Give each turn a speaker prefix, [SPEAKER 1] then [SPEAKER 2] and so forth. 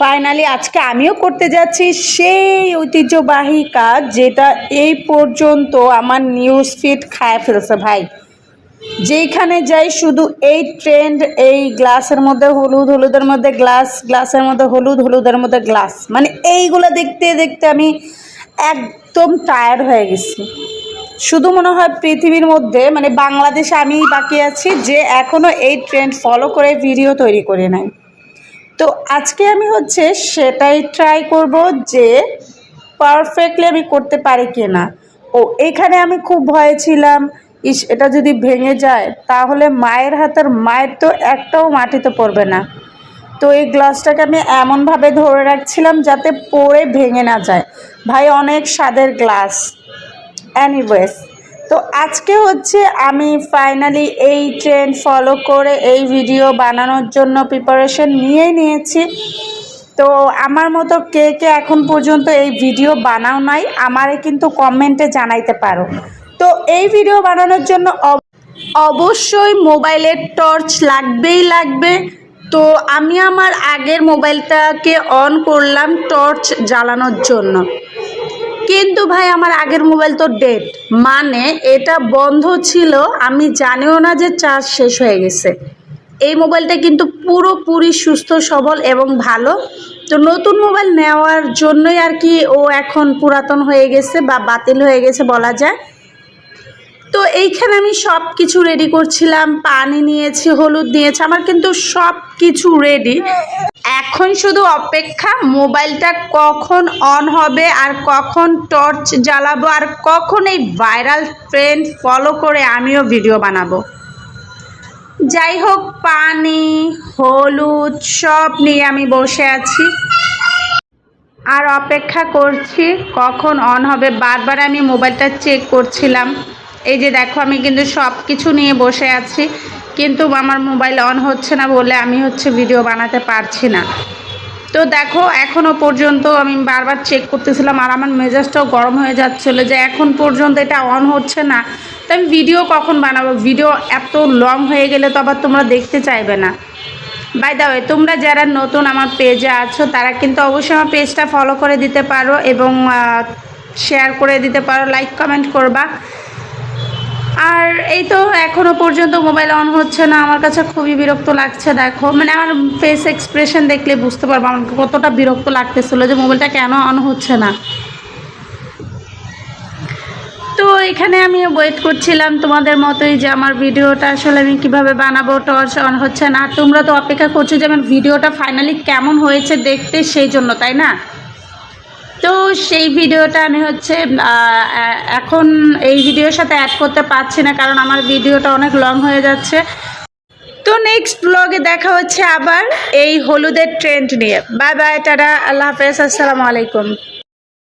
[SPEAKER 1] Finally আজকে আমিও করতে যাচ্ছি সেই ঐতিহ্যবাহী কাজ যেটা এই পর্যন্ত আমার নিউজ ফিড খায় ফেলছে ভাই। যেইখানে যাই শুধু এই ট্রেন্ড এই গ্লাসের মধ্যে, হলুদ, হলুদের মধ্যে গ্লাস গ্লাসের মধ্যে হলুদ, হলুদের মধ্যে গ্লাস মানে এইগুলো দেখতে দেখতে আমি একদম টায়ার্ড হয়ে গেছি। শুধু মনে হয় পৃথিবীর মধ্যে মানে বাংলাদেশে আমি বাকি আছি, যে এখনও এই ট্রেন্ড ফলো করে ভিডিও তৈরি করে নাই। তো আজকে আমি হচ্ছে সেটাই ট্রাই করব যে পারফেক্টলি আমি করতে পারি কি না ও, এখানে আমি খুব ভয়ে ছিলাম। ইস, এটা যদি ভেঙে যায়, তাহলে মায়ের হাতের মায়ের তো একটাও মাটিতে পড়বে না। তো এই গ্লাসটাকে আমি এমনভাবে ধরে রাখছিলাম যাতে পড়ে ভেঙে না যায়। ভাই, অনেক স্বাদের গ্লাস অ্যানিওয়েজ তো আজকে হচ্ছে আমি ফাইনালি এই ট্রেন্ড ফলো করে এই ভিডিও বানানোর জন্য প্রিপারেশন নিয়েই নিয়েছি। তো আমার মতো কে কে এখন পর্যন্ত এই ভিডিও বানাও নাই, আমারে কিন্তু কমেন্টে জানাইতে পারো। তো এই ভিডিও বানানোর জন্য অব- অবশ্যই মোবাইলের টর্চ লাগবেই লাগবে। তো আমি আমার আগের মোবাইলটাকে অন করলাম টর্চ জ্বালানোর জন্য। কিন্তু ভাই, আমার আগের মোবাইল তো ডেট মানে এটা বন্ধ ছিল, আমি জানিও না যে চার্জ শেষ হয়ে গেছে। এই মোবাইলটা কিন্তু পুরোপুরি সুস্থ, সবল এবং ভালো। তো নতুন মোবাইল নেওয়ার জন্যই আর কি ও এখন পুরাতন হয়ে গেছে বা বাতিল হয়ে গেছে বলা যায়। তো এইখানে আমি সব কিছু রেডি করছিলাম, পানি নিয়েছি, হলুদ নিয়েছি, আমার কিন্তু সব কিছু রেডি এখন শুধু অপেক্ষা, মোবাইলটা কখন অন হবে আর কখন টর্চ জ্বালাবো আর কখন এই ভাইরাল ট্রেন্ড ফলো করে আমিও ভিডিও বানাবো। যাই হোক, পানি, হলুদ সব নিয়ে আমি বসে আছি। আর অপেক্ষা করছি কখন অন হবে, বারবার আমি মোবাইলটা চেক করছিলাম। এই যে দেখো, আমি কিন্তু সব কিছু নিয়ে বসে আছি, কিন্তু আমার মোবাইল অন হচ্ছে না বলে আমি হচ্ছে ভিডিও বানাতে পারছি না। তো দেখো এখনও পর্যন্ত আমি বারবার চেক করতেছিলাম আর আমার মেজাজটাও গরম হয়ে যাচ্ছিল যে এখন পর্যন্ত এটা অন হচ্ছে না। তো আমি ভিডিও কখন বানাবো? ভিডিও এত লং হয়ে গেলে তো আবার তোমরা দেখতে চাইবে না। বাই দা ওয়ে তোমরা যারা নতুন আমার পেজে আছো, তারা কিন্তু অবশ্যই আমার পেজটা ফলো করে দিতে পারো এবং শেয়ার করে দিতে পারো লাইক কমেন্ট করবা। আর এই তো এখনও পর্যন্ত মোবাইল অন হচ্ছে না। আমার কাছে খুবই বিরক্ত লাগছে, দেখো। মানে আমার ফেস এক্সপ্রেশন দেখলে বুঝতে পারব আমার কতটা বিরক্ত লাগতেছিল যে মোবাইলটা কেন অন হচ্ছে না। তো এখানে আমি ওয়েট করছিলাম তোমাদের মতোই যে আমার ভিডিওটা আসলে আমি কীভাবে বানাবো টর্চ অন হচ্ছে না। তোমরা তো অপেক্ষা করছ যে আমার ভিডিওটা ফাইনালি কেমন হয়েছে দেখতে সেই জন্য, তাই না? তো সেই ভিডিওটা আমি হচ্ছে এখন এই ভিডিওর সাথে অ্যাড করতে পারছি না কারণ আমার ভিডিওটা অনেক লং হয়ে যাচ্ছে। তো নেক্সট ব্লগে দেখা হচ্ছে আবার এই হলুদের ট্রেন্ড নিয়ে। বাই বাই টাটা, আল্লাহ হাফেজ, আসসালামু আলাইকুম।